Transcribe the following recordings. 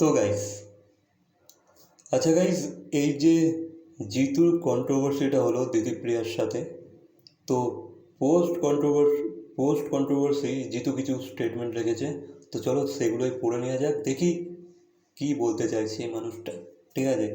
তো গাইস আচ্ছা গাইস এই যে জিতুর কন্ট্রোভার্সিটা হলো দিদিপ্রিয়ার সাথে, তো post controversy post controversy Jitu কিছু স্টেটমেন্ট রেখেছে, তো চলো সেগুলোই পড়ে নেওয়া যাক, দেখি কী বলতে চাইছে এই মানুষটা, ঠিক আছে?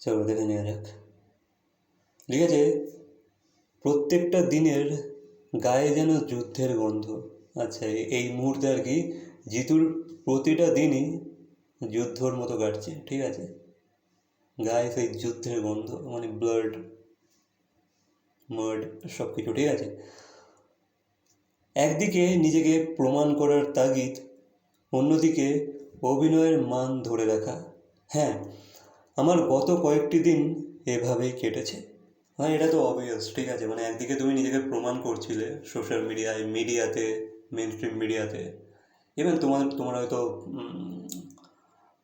চলো দেখে নেওয়া যাক। ঠিক আছে প্রত্যেকটা দিনের গায়ে যেন যুদ্ধের গন্ধ আচ্ছা এই মুহূর্তে আর কি জিতুর প্রতিটা দিনই যুদ্ধর মতো কাটছে, ঠিক আছে? গায়ে সেই যুদ্ধের গন্ধ মানে ব্লাড মার্ড সব কিছু ঠিক আছে? একদিকে নিজেকে প্রমাণ করার তাগিদ, অন্যদিকে অভিনয়ের মান ধরে রাখা। হ্যাঁ আমার গত কয়েকটি দিন এভাবেই কেটেছে। হ্যাঁ এটা তো অবভিয়াস ঠিক আছে? মানে একদিকে তুমি নিজেকে প্রমাণ করছিলে সোশ্যাল মিডিয়ায় মিডিয়াতে মেন স্ট্রিম মিডিয়াতে ইভেন তোমার তোমার হয়তো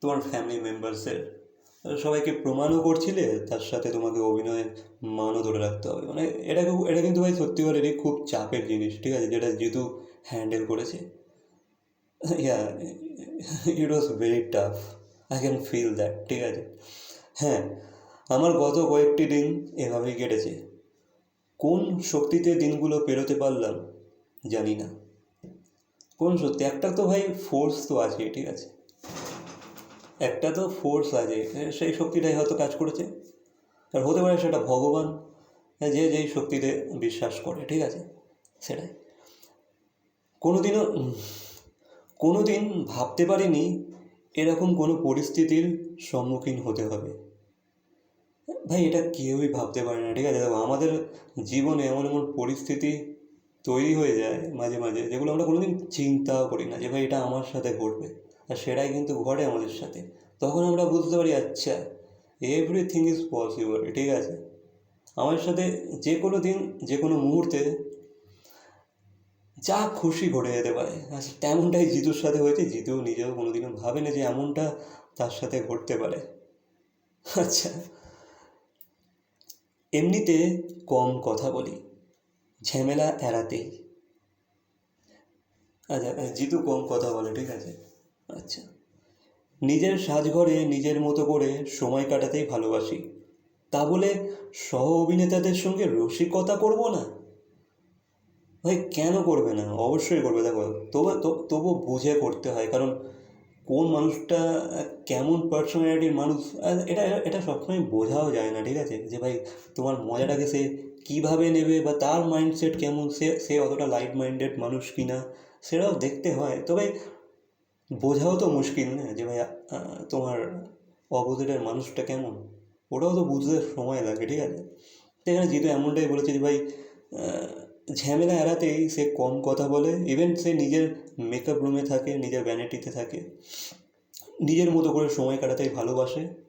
তোমার ফ্যামিলি মেম্বার্সের সবাইকে প্রমাণও করছিলে, তার সাথে তোমাকে অভিনয়ের মানও ধরে রাখতে হবে। মানে এটা এটা কিন্তু ভাই সত্যি বলে খুব চাপের জিনিস, ঠিক আছে? যেটা যেহেতু হ্যান্ডেল করেছে। Yeah it was very tough I can feel that ঠিক আছে? হ্যাঁ আমার গত কয়েকটি দিন এভাবেই কেটেছে। কোন শক্তিতে দিনগুলো পেরোতে পারলাম জানি না। কোন সত্যি? একটা তো ভাই ফোর্স তো আছে, ঠিক আছে? একটা তো ফোর্স আছে সেই শক্তিটাই হয়তো কাজ করেছে। আর হতে পারে সেটা ভগবান যে যেই শক্তিতে বিশ্বাস করে, ঠিক আছে? সেটাই। কোনোদিনও কোনো দিন ভাবতে পারিনি এরকম কোনো পরিস্থিতির সম্মুখীন হতে হবে। ভাই, এটা কেউই ভাবতে পারে না, ঠিক আছে? আমাদের জীবনে এমন এমন পরিস্থিতি তৈরি হয়ে যায় মাঝে মাঝে, যেগুলো আমরা কোনোদিন চিন্তাও করি না যে ভাই এটা আমার সাথে ঘটবে আর সেটাই কিন্তু ঘটে আমাদের সাথে। তখন আমরা বুঝতে পারি আচ্ছা এভরিথিং ইজ পসিবল ঠিক আছে। আমার সাথে যে কোনো দিন, যে কোনো মুহূর্তে যা খুশি ঘটে যেতে পারে। আর তেমনটাই জিতুর সাথে হয়েছে জিতু নিজেও কোনোদিনও ভাবেনি যে এমনটা তার সাথে ঘটতে পারে। আচ্ছা এমনিতে কম কথা বলি। ঝামেলা এড়াতেই। আচ্ছা জিতু কম কথা বলে, ঠিক আছে? আচ্ছা। নিজের সাজঘরে নিজের মতো করে সময় কাটাতেই ভালোবাসি। তা বলে সহ অভিনেতাদের সঙ্গে রসিকতা করব না? ভাই, কেন করবে না? অবশ্যই করবে, দেখো, তবু তবু বুঝে করতে হয়, কারণ কোন মানুষটা কেমন পার্সোনালিটির মানুষ, আর এটা, এটা- সবসময় বোঝাও যায় না, ঠিক আছে? যে ভাই, তোমার মজাটাকে সে কীভাবে নেবে বা তার মাইন্ডসেট কেমন, সে সে অতটা লাইট মাইন্ডেড মানুষ কি না সেটাও দেখতে হয়। তবে বোঝাও তো মুশকিল না যে ভাই তোমার অপোজিটের মানুষটা কেমন, ওটাও তো বুঝতে সময় লাগে, ঠিক আছে? তো এখানে যেহেতু এমনটাই বলেছে যে ভাই ঝামেলা এড়াতেই সে কম কথা বলে ইভেন সে নিজের মেকআপ রুমে থাকে, নিজের ভ্যানিটিতে থাকে। নিজের মতো করে সময় কাটাতেই ভালোবাসে।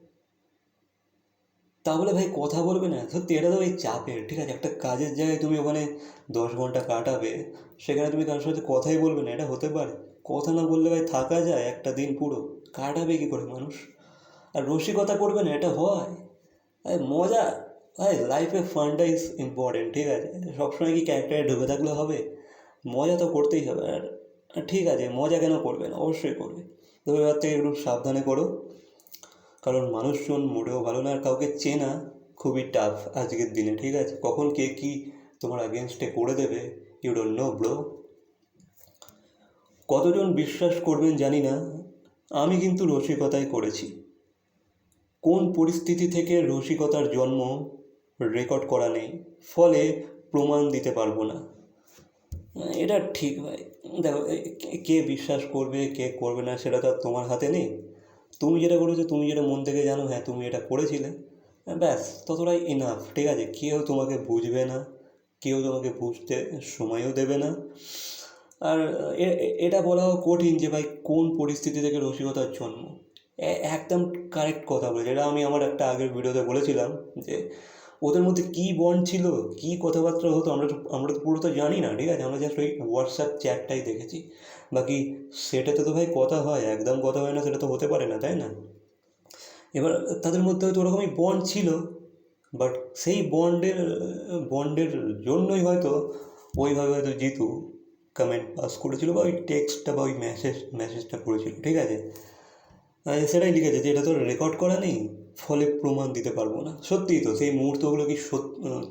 তাহলে ভাই কথা বলবে না, সত্যি এটা তো ভাই চাপের, ঠিক আছে, একটা কাজের জায়গায় তুমি ওখানে দশ ঘণ্টা কাটাবে, সেখানে তুমি কারোর সাথে কথাই বলবে না, এটা হতে পারে। কথা না বললে ভাই থাকা যায় একটা দিন পুরো, কাটাবে কী করে মানুষ? আর রসিকতা করবে না, এটা হয়। মজা ভাই লাইফে ফানটা ইজ ইম্পর্টেন্ট ঠিক আছে? সবসময় কি ক্যারেক্টারে ঢুকে থাকলে হবে? মজা তো করতেই হবে, আর আর ঠিক আছে, মজা কেন করবে না? অবশ্যই করবে। তবে এবার থেকে একটু সাবধানে করো। কারণ মানুষজন মোটেও ভালো না, আর কাউকে চেনা খুবই টাফ আজকের দিনে, ঠিক আছে? কখন কে কী তোমার আগেনস্টে করে দেবে ইউ ডোন্ট নো ব্রো কতজন বিশ্বাস করবেন জানি না, আমি কিন্তু রসিকতাই করেছি। কোন পরিস্থিতি থেকে রসিকতার জন্ম রেকর্ড করা নেই। ফলে প্রমাণ দিতে পারব না। এটা ঠিক ভাই। দেখো কে- বিশ্বাস করবে, কে করবে না, সেটা তো আর তোমার হাতে নেই। তুমি যেটা করেছ, তুমি যেটা মন থেকে জানো হ্যাঁ তুমি এটা করেছিলে। ব্যাস, ততটাই ইনাফ ঠিক আছে? কেউ তোমাকে বুঝবে না, কেউ তোমাকে বুঝতে সময়ও দেবে না। আর এটা বলাও কঠিন যে ভাই, কোন পরিস্থিতি থেকে রসিকতার জন্ম? একদম কারেক্ট কথা বলেছে। এটা আমি আমার একটা আগের ভিডিওতে বলেছিলাম যে ওদের মধ্যে কী বন্ড ছিল, কী কথাবার্তা হতো, আমরা তো আমরা তো পুরো তো জানি না, ঠিক আছে? আমরা জাস্ট ওই হোয়াটসঅ্যাপ চ্যাটটাই দেখেছি। বাকি সেটাতে তো ভাই কথা হয়, একদম কথা হয় না, সেটা তো হতে পারে না, তাই না? এবার তাদের মধ্যে হয়তো ওরকমই বন্ড ছিল বাট সেই বন্ডের বন্ডের জন্যই হয়তো ওইভাবে হয়তো জিতু কমেন্ট পাস করেছিল বা ওই টেক্সটটা বা ওই মেসেজ মেসেজটা করেছিল, ঠিক আছে? সেটাই লিখেছে যে, এটা তো রেকর্ড করা নেই ফলে প্রমাণ দিতে পারব না। সত্যিই তো, সেই মুহূর্তগুলো কি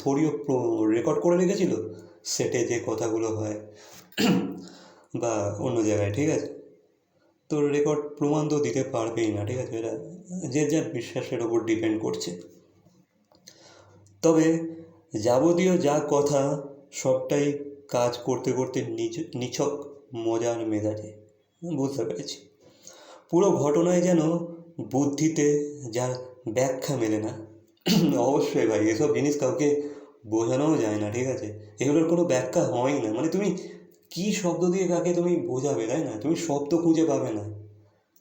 থোড়িও রেকর্ড করে রেখেছিল? সেটে যে কথাগুলো হয়, বা অন্য জায়গায়, ঠিক আছে? তো রেকর্ড প্রমাণ তো দিতে পারবেই না, ঠিক আছে? এটা যে যার বিশ্বাসের ওপর ডিপেন্ড করছে। তবে যাবতীয় যা কথা, সবটাই কাজ করতে করতে নিচ, নিছক মজার মেজাজে, বুঝতে পেরেছি। পুরো ঘটনায় যেন বুদ্ধিতে যার ব্যাখ্যা মেলে না। অবশ্যই ভাই, এসব জিনিস কাউকে বোঝানোও যায় না, ঠিক আছে? এগুলোর কোনো ব্যাখ্যা হয় না। মানে তুমি কী শব্দ দিয়ে কাকে তুমি বোঝাবে, তাই না? তুমি শব্দ খুঁজে পাবে না।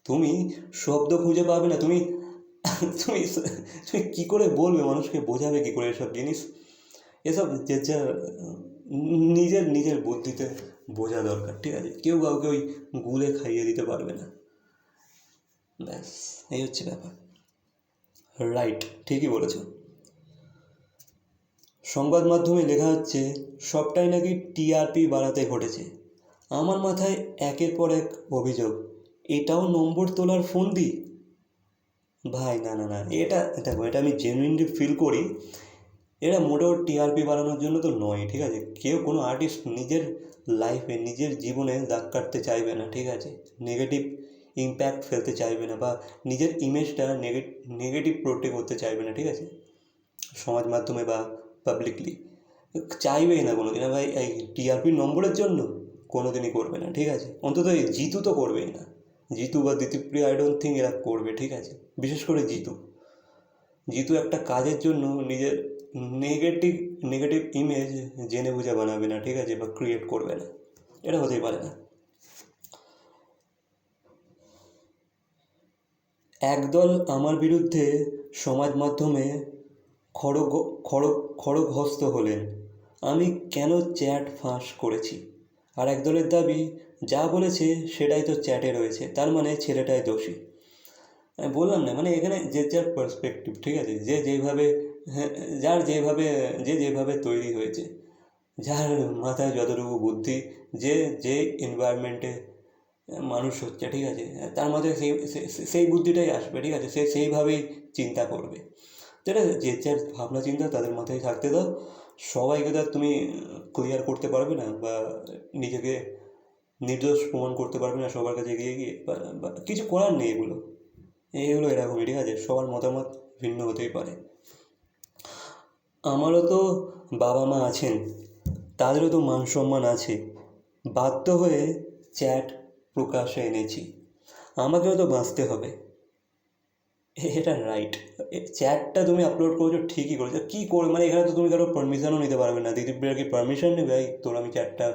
তুমি শব্দ খুঁজে পাবে না, তুমি তুমি তুমি কী করে বলবে? মানুষকে বোঝাবে কী করে এসব জিনিস? এসব যে যা, নিজের নিজের বুদ্ধিতে বোঝা দরকার, ঠিক আছে? কেউ কাউকে ওই গুলে খাইয়ে দিতে পারবে না। ব্যাস, এই হচ্ছে ব্যাপার। রাইট ঠিকই বলেছ। সংবাদ মাধ্যমে লেখা হচ্ছে, সবটাই নাকি টিআরপি বাড়াতে ঘটেছে। আমার মাথায় একের পর এক অভিযোগ, এটাও নম্বর তোলার ফোন দি ভাই, না না না, এটা, দেখো, এটা আমি জেনুইনলি ফিল করি। এটা মোটেও টিআরপি বাড়ানোর জন্য তো নয়, ঠিক আছে? কেউ কোনো আর্টিস্ট নিজের লাইফে নিজের জীবনে দাগ কাটতে চাইবে না, ঠিক আছে? নেগেটিভ ইম্প্যাক্ট ফেলতে চাইবে না বা নিজের ইমেজটা নেগেটিভ প্রোটে করতে চাইবে না, ঠিক আছে? সমাজ মাধ্যমে বা পাবলিকলি চাইবেই না কোনো দিন। ভাই এই টিআরপি নম্বরের জন্য কোনো দিনই করবে না, ঠিক আছে? অন্তত এই জিতু তো করবেই না। জিতু বা দ্বিতীয়প্রিয় আই ডোন্ট থিঙ্ক এরা করবে, ঠিক আছে? বিশেষ করে জিতু। জিতু একটা কাজের জন্য নিজের নেগেটিভ নেগেটিভ ইমেজ জেনে বুঝে বানাবে না, ঠিক আছে? বা ক্রিয়েট করবে না। এটা হতেই পারে না। একদল আমার বিরুদ্ধে সমাজ মাধ্যমে খড়গ খড়গ, খড়গহস্ত হলেন। আমি কেন চ্যাট ফাঁস করেছি? আর একদলের দাবি, যা বলেছে সেটাই তো চ্যাটে রয়েছে, তার মানে ছেলেটাই দোষী। বললাম না মানে এখানে যে যার পার্সপেক্টিভ ঠিক আছে? যে যেভাবে হ্যাঁ যার যেভাবে, যে যেভাবে তৈরি হয়েছে, যার মাথায় যতটুকু বুদ্ধি, যে যে এনভায়রনমেন্টে মানুষ হচ্ছে, ঠিক আছে? তার মধ্যে সেই সেই বুদ্ধিটাই আসবে, ঠিক আছে? সে সেইভাবেই চিন্তা করবে। ঠিক আছে? যে যার ভাবনা, চিন্তা, তাদের মাথায় থাকতে দাও। সবাইকে তো তুমি ক্লিয়ার করতে পারবে না বা নিজেকে নির্দোষ প্রমাণ করতে পারবে না সবার কাছে গিয়ে গিয়ে বা কিছু করার নেই এগুলো। এইগুলো এরকমই, ঠিক আছে? সবার মতামত ভিন্ন হতেই পারে। আমারও তো বাবা মা আছেন, তাদেরও তো মান সম্মান আছে। বাধ্য হয়ে চ্যাট প্রকাশে এনেছি। আমাকেও তো বাঁচতে হবে। এটা রাইট চ্যাটটা তুমি আপলোড করেছ ঠিকই করেছ। কী করে মানে এখানে তো তুমি কারও পারমিশনও নিতে পারবে না। দিদিপ্রিয়ার কি পারমিশন নেবে? তোর আমি চ্যাটটা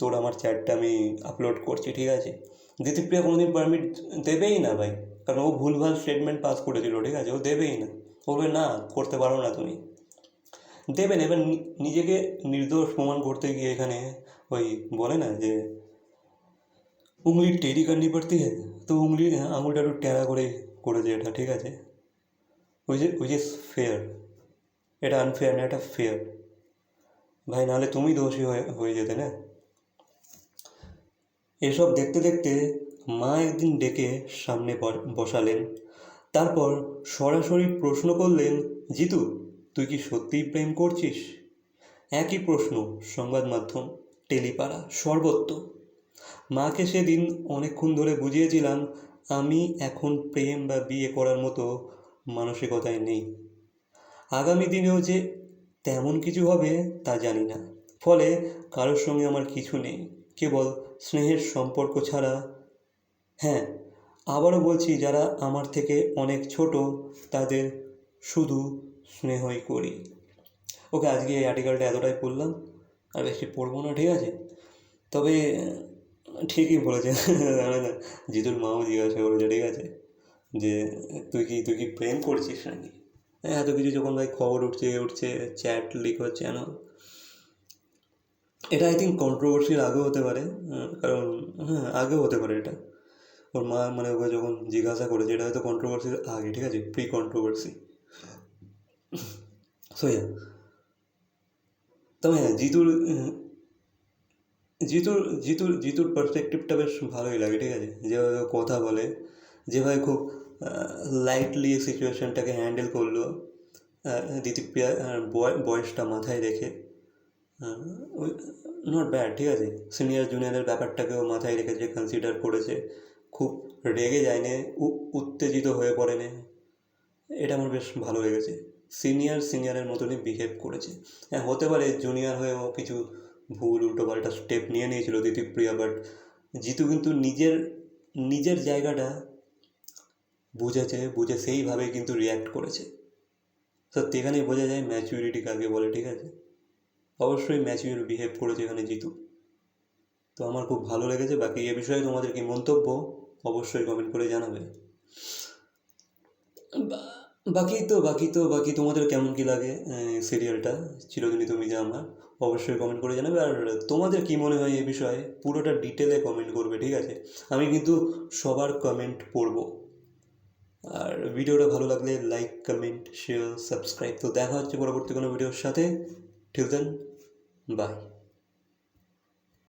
তোর আমার চ্যাটটা আমি আপলোড করছি, ঠিক আছে? দিদিপ্রিয়া কোনোদিন পারমিট দেবেই না ভাই। কারণ ও ভুলভাল স্টেটমেন্ট পাস করেছিল, ঠিক আছে? ও দেবেই না। বলবে, না, করতে পারো না তুমি। দেবে না এবার নিজেকে নির্দোষ প্রমাণ করতে গিয়ে এখানে ওই বলে না যে উংলি টেরি কান্ডি পড়তি? তো উংলি হ্যাঁ, আঙুলটা একটু টেরা করে করে করেছে এটা ঠিক আছে? ওই যে ওই যে ফেয়ার এটা আনফেয়ার না এটা ফেয়ার ভাই নাহলে তুমি দোষী হয়ে হয়ে যেতে না? এসব দেখতে দেখতে মা একদিন ডেকে সামনে বসালেন। তারপর সরাসরি প্রশ্ন করলেন জিতু তুই কি সত্যিই প্রেম করছিস? একই প্রশ্ন সংবাদ মাধ্যম টেলিপাড়া সর্বত্র। মাকে সেদিন অনেকক্ষণ ধরে বুঝিয়েছিলাম, আমি এখন প্রেম বা বিয়ে করার মতো মানসিকতায় নেই। আগামী দিনেও যে তেমন কিছু হবে, তা জানি না। ফলে কারোর সঙ্গে আমার কিছু নেই। কেবল স্নেহের সম্পর্ক ছাড়া হ্যাঁ আবারও বলছি, যারা আমার থেকে অনেক ছোট, তাদের শুধু স্নেহই করি। ওকে আজকে এই আর্টিকেলটা এতটাই পড়লাম। আর বেশি পড়ব না, ঠিক আছে? তবে ঠিকই বলেছে জিতুর মাও জিজ্ঞাসা করেছে ঠিক আছে? যে তুই কি তুই কি প্রেম করছিস নাকি? হ্যাঁ, এত কিছু যখন ভাই খবর উঠছে উঠছে চ্যাট লিক হচ্ছে না? এটা আই থিঙ্ক কন্ট্রোভার্সির আগেও হতে পারে কারণ হ্যাঁ আগেও হতে পারে এটা। ওর মা মানে ওকে যখন জিজ্ঞাসা করেছে এটা হয়তো কন্ট্রোভার্সির আগে ঠিক আছে? প্রি কন্ট্রোভার্সি সো ইয়া তবে হ্যাঁ জিতুর জিতুর জিতুর জিতুর পার্সপেক্টিভটা বেশ ভালোই লাগে, ঠিক আছে? যেভাবে কথা বলে, যেভাবে খুব লাইটলি সিচুয়েশনটাকে হ্যান্ডেল করল বয়- বয়সটা মাথায় রেখে নট ব্যাড ঠিক আছে? সিনিয়র জুনিয়রের ব্যাপারটাকেও মাথায় রেখেছে কনসিডার করেছে, খুব রেগে যায়নি উত্তেজিত হয়ে পড়েনি, এটা আমার বেশ ভালো লেগেছে। সিনিয়র সিনিয়রের মতনই বিহেভ করেছে। হ্যাঁ হতে পারে জুনিয়র হয়েও কিছু ভুল উল্টোপাল্টা স্টেপ নিয়ে নিয়েছিল দিতিপ্রিয়া বাট জিতু কিন্তু নিজের নিজের জায়গাটা বুঝেছে, বুঝে সেইভাবে কিন্তু রিয়্যাক্ট করেছে। সত্যি এখানেই বোঝা যায় ম্যাচুরিটি কাকে বলে, ঠিক আছে? অবশ্যই ম্যাচিউর বিহেভ করেছে এখানে জিতু। তো আমার খুব ভালো লেগেছে, বাকি এ বিষয়ে তোমাদের কি মন্তব্য অবশ্যই কমেন্ট করে জানাবে। বাকি তো বাকি তো, বাকি তোমাদের কেমন কি লাগে সিরিয়ালটা চিরদিনই তুমি যা আমার। অবশ্যই কমেন্ট করে জানাবে। আর তোমাদের কি মনে হয় এই বিষয়ে? পুরোটা ডিটেলে কমেন্ট করবে, ঠিক আছে? আমি কিন্তু সবার কমেন্ট পড়ব। আর ভিডিওটা ভালো লাগলে লাইক কমেন্ট শেয়ার সাবস্ক্রাইব তো দেখা হচ্ছে পরবর্তী কোনো ভিডিওর সাথে। ঠিক দেন বাই